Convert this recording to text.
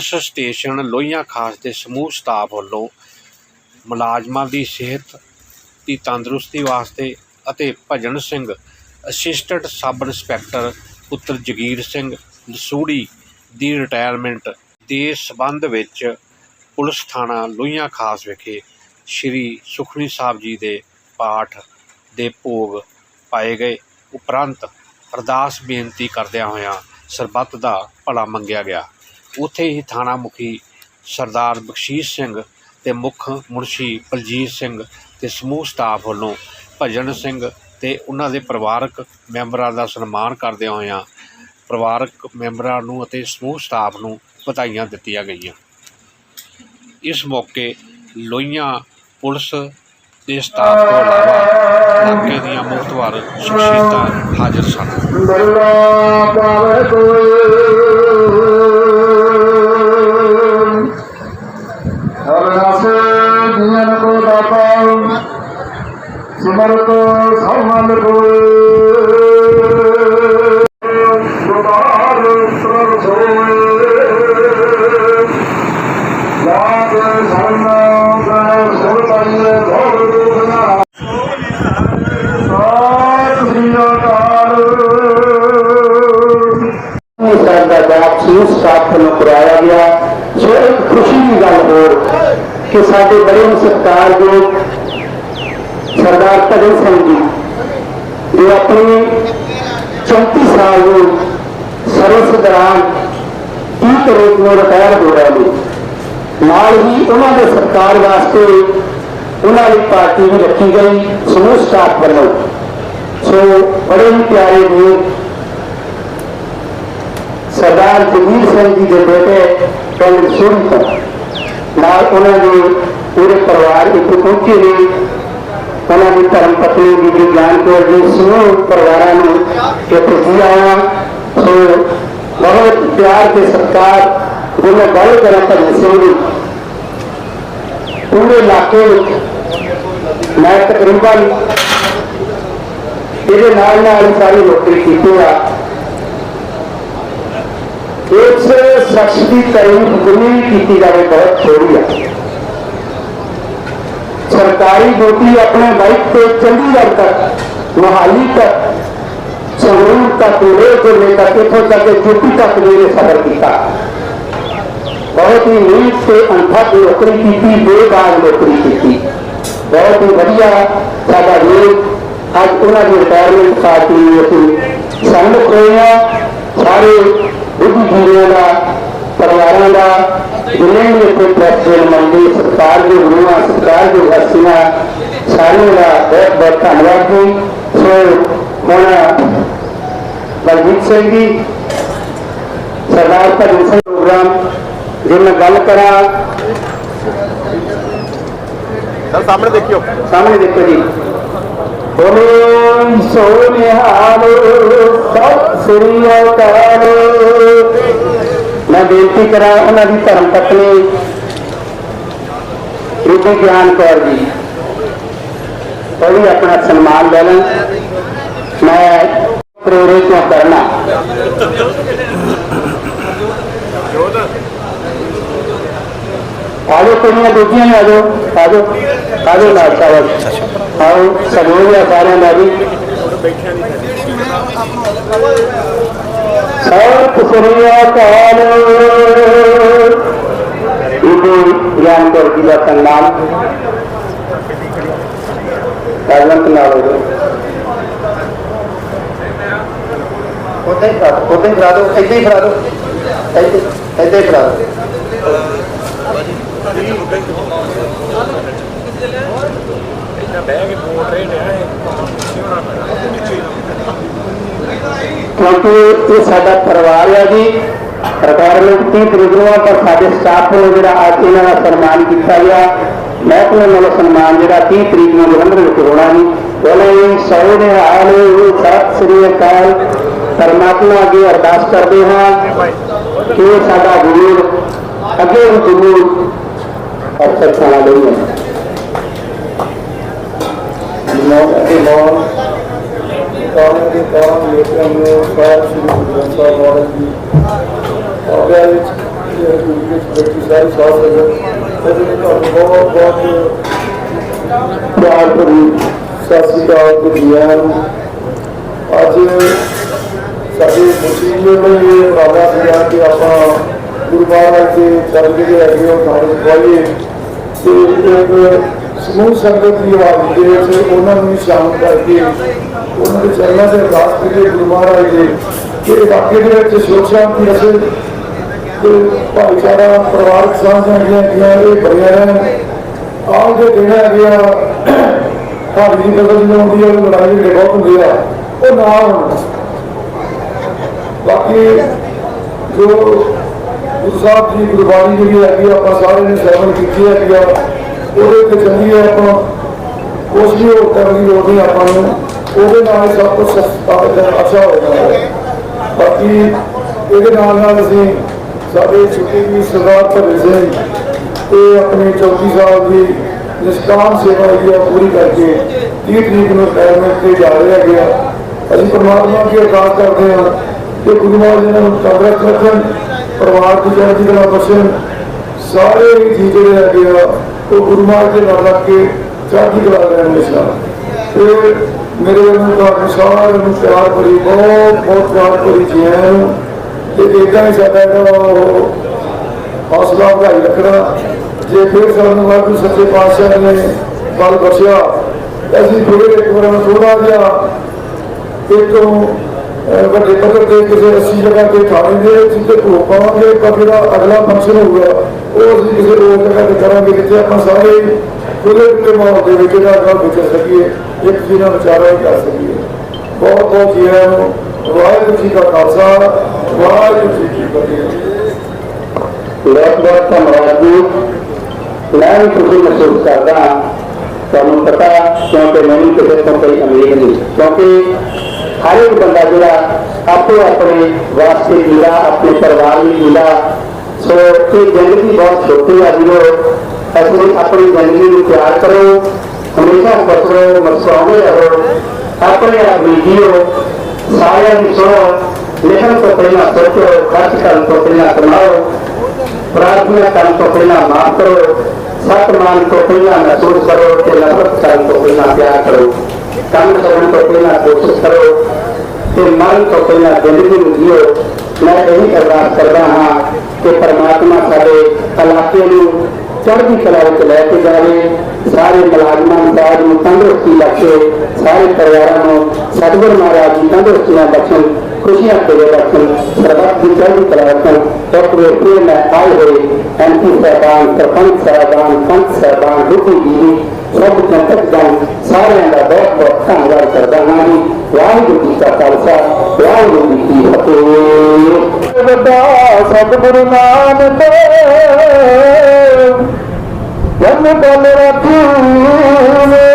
Police station Lohian ਖਾਸ ਦੇ ਸਮੂਹ ਸਟਾਫ ਵੱਲੋਂ ਮੁਲਾਜ਼ਮਾਂ ਦੀ ਸਿਹਤ ਦੀ ਤੰਦਰੁਸਤੀ ਵਾਸਤੇ ਅਤੇ ਭਜਨ ਸਿੰਘ ਅਸਿਸਟੈਂਟ ਸਬ ਇੰਸਪੈਕਟਰ ਪੁੱਤਰ ਜਗੀਰ ਸਿੰਘ ਦਸੂੜੀ ਦੀ ਰਿਟਾਇਰਮੈਂਟ ਦੇ ਸਬੰਧ ਵਿੱਚ ਪੁਲਿਸ ਥਾਣਾ ਲੋਹੀਆਂ ਖਾਸ ਵਿਖੇ ਸ੍ਰੀ ਸੁਖਮਨੀ ਸਾਹਿਬ ਜੀ ਦੇ ਪਾਠ ਦੇ ਭੋਗ ਪਾਏ ਗਏ। ਉਪਰੰਤ ਅਰਦਾਸ ਬੇਨਤੀ ਕਰਦਿਆਂ ਹੋਇਆਂ ਸਰਬੱਤ ਦਾ ਭਲਾ ਮੰਗਿਆ ਗਿਆ। ਉੱਥੇ ਹੀ ਥਾਣਾ ਮੁਖੀ ਸਰਦਾਰ ਬਖਸ਼ੀਸ਼ ਸਿੰਘ ਤੇ ਮੁੱਖ ਮੁਨਸ਼ੀ ਬਲਜੀਤ ਸਿੰਘ ਤੇ ਸਮੂਹ ਸਟਾਫ ਵੱਲੋਂ ਭਜਨ ਸਿੰਘ ਤੇ ਉਹਨਾਂ ਦੇ ਪਰਿਵਾਰਕ ਮੈਂਬਰਾਂ ਦਾ ਸਨਮਾਨ ਕਰਦਿਆਂ ਹੋਇਆਂ ਪਰਿਵਾਰਕ ਮੈਂਬਰਾਂ ਨੂੰ ਅਤੇ ਸਮੂਹ ਸਟਾਫ ਨੂੰ ਵਧਾਈਆਂ ਦਿੱਤੀਆਂ ਗਈਆਂ। ਇਸ ਮੌਕੇ ਲੋਹੀਆਂ ਪੁਲਿਸ ਦੇ ਸਟਾਫ ਤੋਂ ਇਲਾਵਾ ਇਲਾਕੇ ਦੀਆਂ ਮੁਖਤਵਾਰ ਸ਼ਖਸੀਅਤਾਂ ਹਾਜ਼ਰ ਸਨ। ਸਿਮਰਤ ਸਮਨ ਕੋਈ ਸੁਭਾਰ ਸਰਬ ਸੋਏ। ਜਾਤ ਸਰਨਾ ਦਾ ਸੁਰਤਾਈਏ ਧੋਰ ਦੁਖਨਾ ਸਤਿ ਸ੍ਰੀ ਅਕਾਲ। ਸਾਹਿਬ ਦਾ ਜਾਪ ਸੀ ਸਟਾਫ ਨੂੰ ਕਰਾਇਆ ਗਿਆ। ਸੋ ਇੱਕ ਖੁਸ਼ੀ ਦੀ ਗੱਲ ਹੋਰ, ਕਿ ਸਾਡੇ ਬੜੇ ਸਤਿਕਾਰਯੋਗ ਸਰਦਾਰ ਭਗਤ ਸਿੰਘ ਜੀ, ਜੋ ਆਪਣੇ 34 ਸਾਲ ਦੇ ਸਰਵਿਸ ਦੌਰਾਨ 30 ਤਰੀਕ ਨੂੰ ਰਿਟਾਇਰ ਹੋ ਰਹੇ ਨੇ। ਨਾਲ ਹੀ ਉਹਨਾਂ ਦੇ ਸਰਕਾਰ ਵਾਸਤੇ ਉਹਨਾਂ ਦੀ ਪਾਰਟੀ ਵੀ ਰੱਖੀ ਗਈ, ਸਮੂਹ ਸਟਾਫ ਵੱਲੋਂ। ਸੋ ਬੜੇ ਹੀ ਪਿਆਰੇ ਨੇ ਸਰਦਾਰ ਜਗੀਰ ਸਿੰਘ ਜੀ ਦੇ ਬੇਟੇ ਪਿੰਡ ਸੁਰੀ ਨਾਲ ਉਹਨਾਂ ਦੇ ਪੂਰੇ ਪਰਿਵਾਰ ਇੱਥੇ ਪਹੁੰਚੇ ਨੇ ਉਹਨਾਂ ਦੀ ਧਰਮ ਪਤਨੀ ਬੀਬੀ ਗਿਆਨ ਕੌਰ ਜੀ ਸਮੂਹ ਪਰਿਵਾਰਾਂ ਨੂੰ ਇੱਥੇ ਜੀ ਆਇਆ ਸੋ ਬਹੁਤ ਪਿਆਰ ਤੇ ਸਤਿਕਾਰ ਜਿਹਨੇ ਗੱਲ ਕਰਾਂ ਤਾਂ ਸਿੰਘ ਜੀ ਪੂਰੇ ਇਲਾਕੇ ਵਿੱਚ ਮੈਂ ਤਕਰੀਬਨ ਇਹਦੇ ਨਾਲ ਨਾਲ ਹੀ ਸਾਰੀ ਨੌਕਰੀ ਕੀਤੀ ਆ ਇਸ ਸ਼ਖਸ ਦੀ ਤਾਰੀਫ ਜਿੰਨੀ ਵੀ ਕੀਤੀ ਜਾਵੇ ਬਹੁਤ ਥੋੜੀ ਹੈ ਸਰਕਾਰੀ ਡਿਊਟੀ ਆਪਣੇ ਬਾਈਕ ਤੇ ਚੰਡੀਗੜ੍ਹ ਤੱਕ ਮੋਹਾਲੀ ਤੱਕ ਸੰਗਰੂਰ ਤੱਕ ਲੈ ਜ਼ਿਲ੍ਹੇ ਤੱਕ ਇੱਥੋਂ ਤੱਕ ਯੂਪੀ ਤੱਕ ਮੇਰੇ ਸਫ਼ਰ ਕੀਤਾ ਬਹੁਤ ਹੀ ਮਿਹਨਤ ਤੇ ਅਣਥੱਕ ਨੌਕਰੀ ਕੀਤੀ ਬੇਦਾਗ ਨੌਕਰੀ ਕੀਤੀ ਬਹੁਤ ਹੀ ਵਧੀਆ ਸਾਡਾ ਵੀਰ ਅੱਜ ਉਹਨਾਂ ਦੀ ਰਿਟਾਇਰਮੈਂਟ ਪਾਰਟੀ ਨੂੰ ਅਸੀਂ ਸੰਮਤ ਹੋਏ ਹਾਂ ਸਾਰੇ ਬੁੱਧੀਜੀਵੀਆਂ ਦਾ ਪਰਿਵਾਰਾਂ ਦਾ ਜਿੰਨੇ ਵੀ ਇੱਥੇ ਪ੍ਰੈਸ ਦੇ ਨੁਮਾਇੰਦੇ ਸਰਕਾਰ ਦੇ ਗੁਰੂਆਂ ਸਰਕਾਰ ਦੇ ਹਸਤੀਆਂ ਸਾਰਿਆਂ ਦਾ ਬਹੁਤ ਬਹੁਤ ਧੰਨਵਾਦ ਜੀ ਸੋ ਹੁਣ ਬਲਜੀਤ ਸਿੰਘ ਜੀ ਸਰਦਾਰ ਭਜਨ ਸਿੰਘ ਪ੍ਰੋਗਰਾਮ ਜੇ ਮੈਂ ਗੱਲ ਕਰਾਂ ਸਰ ਸਾਹਮਣੇ ਦੇਖਿਓ ਸਾਹਮਣੇ ਦੇਖੋ ਜੀ ਬੋਲੇ ਸੋ ਨਿਹਾਲ ਸਤਿ ਸ੍ਰੀ ਅਕਾਲ ਮੈਂ ਬੇਨਤੀ ਕਰਾਂ, ਉਹਨਾਂ ਦੀ ਧਰਮ ਪਤਨੀ ਬੀਬੀ ਗਿਆਨ ਕੌਰ ਜੀ, ਉਹ ਵੀ ਆਪਣਾ ਸਨਮਾਨ ਲੈ ਲੈਣ। ਮੈਂ ਪ੍ਰੇਰਿਤ ਕਿਉਂ ਕਰਨਾ ਆਜੋ ਕੁੜੀਆਂ ਦੂਜੀਆਂ ਨੇ ਆਜੋ ਆਜੋ ਆਜੋ ਨਾਲ ਸਾਹਿਬ ਆਓ ਸਭੋ ਆ ਸਾਰਿਆਂ ਦਾ ਵੀ। ਸਤਿ ਸ੍ਰੀ ਅਕਾਲ ਇਹ ਗਿਆਨ ਕਰ ਜੀ ਦਾ ਸਨਮਾਨ। ਕਾਲੰਤ ਨਾਲ ਹੋ ਉਹਦੇ ਹੀ ਫੜਾ ਦਿਓ, ਉਹਦੇ ਹੀ ਫੜਾ ਦਿਓ ਇੱਥੇ ਹੀ ਫੜਾ ਦਿਓ। ਇੱਥੇ ਇੱਥੇ ਹੀ ਫੜਾ ਦਿਓ। ਕਿਉਂਕਿ ਇਹ ਸਾਡਾ ਪਰਿਵਾਰ ਹੈ ਜੀ। ਰਿਟਾਇਰਮੈਂਟ 30 ਤਰੀਕ ਪਰ ਸਾਡੇ ਸਟਾਫ ਨੂੰ ਜਿਹੜਾ ਅੱਜ ਇਹਨਾਂ ਦਾ ਸਨਮਾਨ ਕੀਤਾ ਗਿਆ। ਮਹਿਕਮੇ ਵੱਲੋਂ ਸਨਮਾਨ ਜਿਹੜਾ 30 ਤਰੀਕ ਨੂੰ ਜਲੰਧਰ ਵਿੱਚ ਹੋਣਾ ਜੀ। ਬੋਲੇ ਸੌ ਦੇ ਹਾਲ ਸਤਿ ਸ੍ਰੀ ਅਕਾਲ ਪਰਮਾਤਮਾ ਅੱਗੇ ਅਰਦਾਸ ਕਰਦੇ ਹਾਂ ਕਿ ਸਾਡਾ ਗੁਰੂ ਅੱਗੇ ਵੀ ਗੁਰੂ ਅਫਸਰ ਖਾਣਾ ਲਈ ਹੈ ਮੌਤ ਅਤੇ ਮੌਤ। ਕਾਮ ਦੇ ਕਾਮ ਲੋਕਾਂ ਨੂੰ ਕਾਲ ਸ਼੍ਰੀ ਗੁਰੂ ਗ੍ਰੰਥ ਸਾਹਿਬ ਮਹਾਰਾਜ ਜੀ ਆਗਿਆ ਵਿੱਚ ਤੇ ਬੈਠੀ ਸਾਰੀ ਸਾਥ ਸੰਗਤ ਇਹਦੇ ਲਈ ਤੁਹਾਨੂੰ ਬਹੁਤ ਬਹੁਤ ਪਿਆਰ ਭਰੀ ਸਤਿ ਸ੍ਰੀ ਅਕਾਲ ਤੇ ਜੀ ਆਇਆਂ ਨੂੰ ਅੱਜ ਸਾਡੇ ਮੁਸੀਬਤ ਨੇ ਇਹ ਉਪਰਾਲਾ ਸੀਗਾ ਕਿ ਆਪਾਂ ਗੁਰੂ ਮਹਾਰਾਜ ਦੇ ਚਰਨ ਜਿਹੜੇ ਹੈਗੇ ਉਹ ਨਾਲ ਖਵਾਈਏ ਤੇ ਇੱਕ ਸਮੂਹ ਸੰਗਤ ਦੀ ਆਵਾਜ਼ ਦੇ ਵਿੱਚ ਉਹਨਾਂ ਨੂੰ ਵੀ ਸ਼ਾਮਲ ਕਰਕੇ ਉਹਨਾਂ ਦੇ ਚਰਨਾਂ ਦੇ ਅਰਦਾਸ ਕਰੀਏ ਗੁਰੂ ਮਹਾਰਾਜ ਦੇ ਕਿ ਇਲਾਕੇ ਦੇ ਵਿੱਚ ਸੁੱਖ ਸ਼ਾਂਤੀ ਅਸੇ ਤੇ ਭਾਈਚਾਰਾ ਪਰਿਵਾਰਕ ਸਾਂਝਾਂ ਜਿਹੜੀਆਂ ਹੈਗੀਆਂ ਇਹ ਬਣਿਆ ਰਹਿਣ। ਆਹ ਜੋ ਦਿਨ ਹੈਗੇ ਆ ਦੀ ਫਸਲ ਜਦੋਂ ਆਉਂਦੀ ਹੈ ਲੜਾਈ ਝਗੜੇ ਬਹੁਤ ਹੁੰਦੇ ਆ ਉਹ ਨਾ ਹੋਣ। ਬਾਕੀ ਜੋ ਗੁਰੂ ਸਾਹਿਬ ਦੀ ਗੁਰਬਾਣੀ ਜਿਹੜੀ ਹੈਗੀ ਆ, ਆਪਾਂ ਸਾਰੇ ਨੇ ਸਰਵਣ ਕੀਤੀ ਹੈਗੀ ਆ ਉਹਦੇ ਤੇ ਚੱਲੀਏ ਆਪਾਂ ਉਸ ਵੀ ਹੋਰ ਕਰਨ ਦੀ ਲੋੜ ਨਹੀਂ ਆਪਾਂ ਨੂੰ। ਉਹਦੇ ਨਾਲ ਸਭ ਕੁਝ ਅੱਛਾ ਹੋ ਜਾਂਦਾ ਬਾਕੀ ਇਹਦੇ ਨਾਲ ਨਾਲ ਅਸੀਂ ਸਾਡੇ ਛੁੱਟੀ ਵੀ ਸਰਦਾਰ ਭਗਤ ਸਿੰਘ ਤੇ ਆਪਣੇ 34 ਸਾਲ ਦੀ ਨਿਸ਼ਕਾਮ ਸੇਵਾ ਜਿਹੜੀ ਆ ਪੂਰੀ ਕਰਕੇ 30 ਤਰੀਕ ਨੂੰ ਰਿਟਾਇਰਮੈਂਟ ਤੇ ਜਾ ਰਹੇ ਹੈਗੇ ਆ। ਅਸੀਂ ਪਰਮਾਤਮਾ ਅੱਗੇ ਅਰਦਾਸ ਕਰਦੇ ਹਾਂ ਕਿ ਗੁਰੂ ਮਹਾਰਾਜ ਜੀ ਨੂੰ ਤੰਦਰੁਸਤ ਰੱਖਣ, ਪਰਿਵਾਰ ਦੀ ਚੜ੍ਹਦੀ ਕਲਾ ਬਖਸ਼ਣ। ਸਾਰੇ ਜੀ ਜਿਹੜੇ ਹੈਗੇ ਆ, ਉਹ ਗੁਰੂ ਮਹਾਰਾਜ ਦੇ ਨਾਲ ਲੱਗ ਕੇ ਚੜ੍ਹਦੀ ਕਲਾ ਲੈਣ ਮਿਸ਼ਰਾ ਤੇ ਮੇਰੇ ਵੱਲੋਂ ਤੁਹਾਨੂੰ ਸਾਰਿਆਂ ਨੂੰ ਪਿਆਰ ਭਰੀ, ਬਹੁਤ ਬਹੁਤ ਪਿਆਰ ਭਰੀ ਜੀ ਆਇਆਂ ਨੂੰ ਤੇ ਇਦਾਂ ਹੀ ਸਾਡਾ ਜਿਹੜਾ ਹੌਸਲਾ ਵਧਾਈ ਰੱਖਣਾ। ਜੇ ਫਿਰ ਸਾਨੂੰ ਵਾਹਿਗੁਰੂ ਸੱਚੇ ਪਾਤਸ਼ਾਹ ਨੇ ਬਲ ਬਖਸ਼ਿਆ ਅਸੀਂ ਫਿਰ ਇੱਕ ਵਾਰ ਥੋੜਾ ਜਿਹਾ ਇੱਕ ਵੱਡੇ ਪੱਧਰ ਤੇ ਕਿਸੇ ਅੱਸੀ ਜਗ੍ਹਾ ਤੇ ਥਾਣੇ ਦੇ ਜਿੱਥੇ ਭੋਗ ਪਾਵਾਂਗੇ ਪਰ ਜਿਹੜਾ ਅਗਲਾ ਫੰਕਸ਼ਨ ਹੋਊਗਾ। ਉਹ ਅਸੀਂ ਕਿਸੇ ਹੋਰ ਜਗ੍ਹਾ ਤੇ ਕਰਾਂਗੇ, ਜਿੱਥੇ ਆਪਾਂ ਸਾਰੇ ਖੁੱਲੇ ਖੁੱਲੇ ਮਾਹੌਲ ਦੇ ਵਿੱਚ ਇਹਦਾ ਗੱਲ ਵਿਚਰ ਸਕੀਏ ਇੱਕ ਦੂਜੇ ਨਾਲ ਵਿਚਾਰਾ ਵੀ ਕਰ ਸਕੀਏ ਬਹੁਤ ਬਹੁਤ ਜੀ ਆਇਆਂ ਨੂੰ ਵਾਹਿਗੁਰੂ ਜੀ ਕਾ ਖਾਲਸਾ ਵਾਹਿਗੁਰੂ ਜੀ ਕੀ ਫਤਿਹ ਬਹੁਤ ਬਹੁਤ ਧੰਨਵਾਦ ਜੀ ਮੈਂ ਵੀ ਖੁਸ਼ੀ ਮਹਿਸੂਸ ਕਰਦਾ ਹਾਂ ਤੁਹਾਨੂੰ ਪਤਾ ਕਿਉਂਕਿ ਮੈਨੂੰ ਕਿਸੇ ਤੋਂ ਕੋਈ ਉਮੀਦ ਨਹੀਂ ਕਿਉਂਕਿ ਹਰ ਇੱਕ ਬੰਦਾ ਜਿਹੜਾ ਆਪੋ ਆਪਣੇ ਵਾਸਤੇ ਜੀਦਾ ਆਪਣੇ ਪਰਿਵਾਰ ਲਈ ਜੀਦਾ ਸੋ ਇਹ ਜ਼ਿੰਦਗੀ ਬਹੁਤ ਛੋਟੀ ਆ ਵੀਰੋ ਅਸੀਂ ਆਪਣੀ ਜ਼ਿੰਦਗੀ ਨੂੰ ਪਿਆਰ ਕਰੋ। ਹਮੇਸ਼ਾ ਬਚੋ ਮਸਵਾਉਂਦੇ ਰਹੋ। ਆਪਣੇ ਆਪ ਜੀਓ। ਸਾਰਿਆਂ ਨੂੰ ਸੁਣੋ। ਲਿਖਣ ਤੋਂ ਪਹਿਲਾਂ ਸੋਚੋ। ਖਰਚ ਕਰਨ ਤੋਂ ਪਹਿਲਾਂ ਕਮਾਓ ਪ੍ਰਾਰਥਨਾ ਕਰਨ ਤੋਂ ਪਹਿਲਾਂ ਮਾਫ ਕਰੋ। ਸਤਿਮਾਨ ਤੋਂ ਪਹਿਲਾਂ ਮਹਿਸੂਸ ਕਰੋ ਤੇ ਨਫ਼ਰਤ ਕਰਨ ਤੋਂ ਪਹਿਲਾਂ ਪਿਆਰ ਕਰੋ। ਕੰਮ ਕਰਨ ਤੋਂ ਪਹਿਲਾਂ ਕੋਸ਼ਿਸ਼ ਕਰੋ ਤੇ ਮਨ ਤੋਂ ਪਹਿਲਾਂ ਜ਼ਿੰਦਗੀ ਨੂੰ ਜੀਓ। ਮੈਂ ਇਹੀ ਅਰਦਾਸ ਕਰਦਾ ਹਾਂ ਕਿ ਪਰਮਾਤਮਾ ਸਾਡੇ ਇਲਾਕੇ ਨੂੰ ਚੜ੍ਹਦੀ ਕਲਾ ਵਿੱਚ ਲੈ ਕੇ ਜਾਵੇ, ਸਾਰੇ ਮੁਲਾਜ਼ਮਾਂ ਨੂੰ ਸਾਜ ਨੂੰ ਤੰਦਰੁਸਤੀ ਬਖਸ਼ੇ, ਸਾਰੇ ਪਰਿਵਾਰਾਂ ਨੂੰ ਸਤਿਗੁਰ ਮਹਾਰਾਜ ਜੀ ਤੰਦਰੁਸਤੀਆਂ ਬਖਸ਼ਣ, ਖੁਸ਼ੀਆਂ ਦੇ ਬਖਸ਼ਣ, ਸਰਬੱਤ ਦੀ ਚੜ੍ਹਦੀ ਕਲਾ ਰੱਖਣ। ਇੱਕ ਵਾਰ ਮੈਂ ਆਏ ਹੋਏ ਐਮਪੀ ਸਾਹਿਬਾਨ, ਸਰਪੰਚ ਸਾਹਿਬਾਨ ਪੰਚ ਸਾਹਿਬਾਨ ਦੁਖੀ ਜੀ ਸਭ ਜਨਤਕ ਜਨ, ਸਾਰਿਆਂ ਦਾ ਬਹੁਤ ਬਹੁਤ ਧੰਨਵਾਦ ਕਰਦਾ ਹਾਂ ਜੀ। ਵਾਹਿਗੁਰੂ ਜੀ ਕਾ ਖਾਲਸਾ, ਵਾਹਿਗੁਰੂ ਜੀ ਕੀ ਫਤਿਹ। ਵੱਡਾ ਸਤਿਗੁਰੂ ਨਾਨਕ আমি বলে রাখি